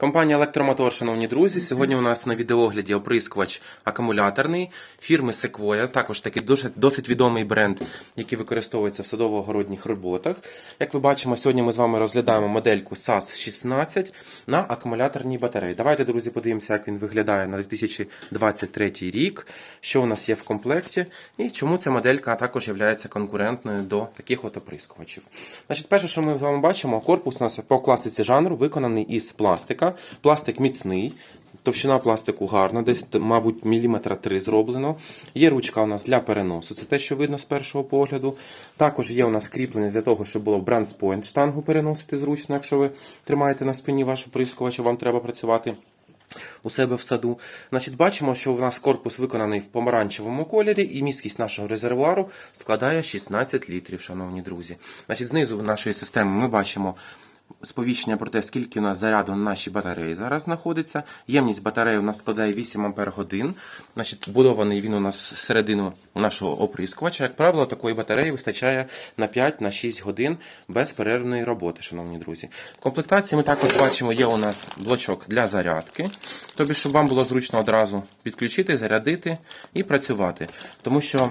Компанія Електромотор, шановні друзі. Сьогодні у нас на відеогляді оприскувач акумуляторний фірми Sequoia, також такий досить, відомий бренд, який використовується в садово-городніх роботах. Як ви бачимо, сьогодні ми з вами розглядаємо модельку SAS16 на акумуляторній батареї. Давайте, друзі, подивимося, як він виглядає на 2023 рік, що у нас є в комплекті, і чому ця моделька також є конкурентною до таких от оприскувачів. Значить, перше, що ми з вами бачимо, корпус у нас по класиці жанру виконаний із пластика. Пластик міцний. Товщина пластику гарна, десь, мабуть, міліметра 3 зроблено. Є ручка у нас для переносу, це те, що видно з першого погляду. Також є у нас кріплення для того, щоб було Point штангу переносити зручно, якщо ви тримаєте на спині вашу прискувача, вам треба працювати. У себе в саду. Значить, бачимо, що у нас корпус виконаний в помаранчевому кольорі, і міськість нашого резервуару складає 16 літрів, шановні друзі. Значить, знизу нашої системи ми бачимо сповіщення про те, скільки у нас заряду на нашій батареї зараз знаходиться. Ємність батареї у нас складає 8 Ампер годин. Значить, будований він у нас середину нашого оприскувача. Як правило, такої батареї вистачає на 5-6 годин безперервної роботи, шановні друзі. В комплектації ми також бачимо, є у нас блочок для зарядки. Тобі, щоб вам було зручно одразу підключити, зарядити і працювати. Тому що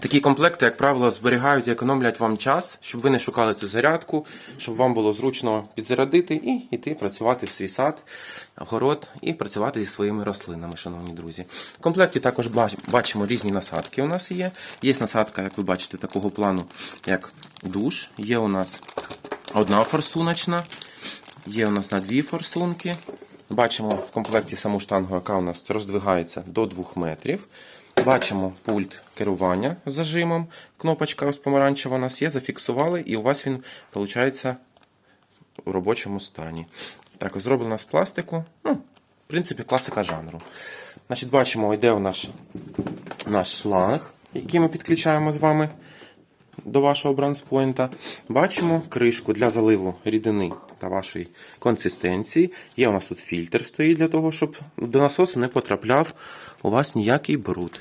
Такі комплекти, як правило, зберігають і економлять вам час, щоб ви не шукали цю зарядку, щоб вам було зручно підзарядити і йти працювати в свій сад, город і працювати зі своїми рослинами, шановні друзі. В комплекті також бачимо різні насадки. У нас є. Є насадка, як ви бачите, такого плану, як душ. Є у нас одна форсуночна, є у нас на дві форсунки. Бачимо в комплекті саму штангу, яка у нас роздвигається до 2 метрів. Бачимо пульт керування зажимом. Кнопочка ось помаранчева у нас є, зафіксували, і у вас він, виходить, у робочому стані. Так, зроблено з пластику. Ну, в принципі, класика жанру. Значить, бачимо, йде у наш, наш шланг, який ми підключаємо з вами до вашого бранспойнта. Бачимо кришку для заливу рідини та вашої консистенції. Є у нас тут фільтр стоїть для того, щоб до насосу не потрапляв у вас ніякий бруд.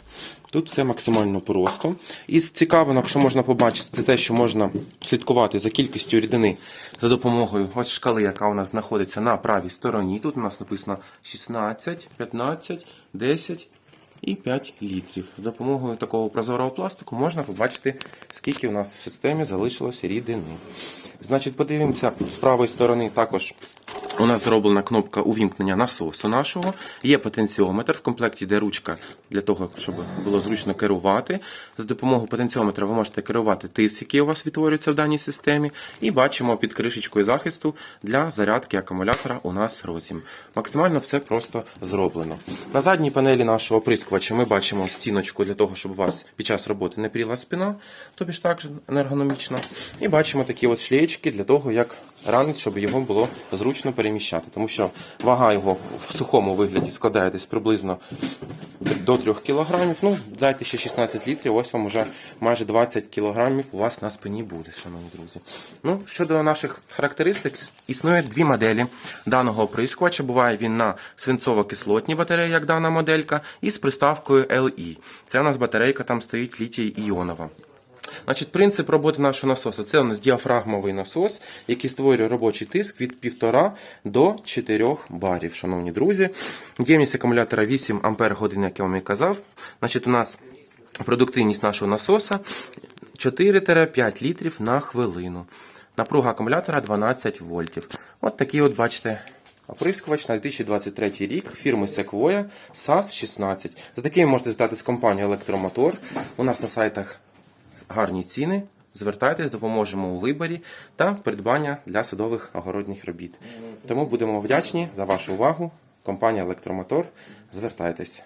Тут все максимально просто. Із цікавинок, що можна побачити, це те, що можна слідкувати за кількістю рідини за допомогою ось шкали, яка у нас знаходиться на правій стороні. Тут у нас написано 16, 15, 10 і 5 літрів. За допомогою такого прозорого пластику можна побачити, скільки у нас в системі залишилося рідини. Значить, подивимося з правої сторони також. У нас зроблена кнопка увімкнення насосу нашого. Є потенціометр. В комплекті йде ручка для того, щоб було зручно керувати. За допомогою потенціометра ви можете керувати тиск, який у вас відтворюється в даній системі. І бачимо під кришечкою захисту для зарядки акумулятора у нас розім. Максимально все просто зроблено. На задній панелі нашого оприскувача ми бачимо стіночку для того, щоб у вас під час роботи не пріла спина, тобі ж так ергономічно. І бачимо такі от шлеєчки для того, як ранець, щоб його було зручно переміщати. Тому що вага його в сухому вигляді складає десь приблизно до 3 кг. Ну, дайте ще 16 літрів, ось вам уже майже 20 кг у вас на спині буде, шановні друзі. Ну, щодо наших характеристик, існує дві моделі даного оприскувача. Буває він на свинцово-кислотній батареї, як дана моделька, і з приставкою LE. Це у нас батарейка там стоїть літій іонова. Значить, принцип роботи нашого насосу це у нас діафрагмовий насос, який створює робочий тиск від 1,5 до 4 барів, шановні друзі. Ємність акумулятора 8 Ампер годин, як я вам і казав. Значить, у нас продуктивність нашого насоса 4-5 літрів на хвилину. Напруга акумулятора 12 вольтів. От такий от, бачите, оприскувач на 2023 рік фірми Sequoia SAS-16. За таким можете звертатися з компанією Електромотор. У нас на сайтах гарні ціни. Звертайтесь, допоможемо у виборі та придбання для садових огородних робіт. Тому будемо вдячні за вашу увагу. Компанія Електромотор. Звертайтесь.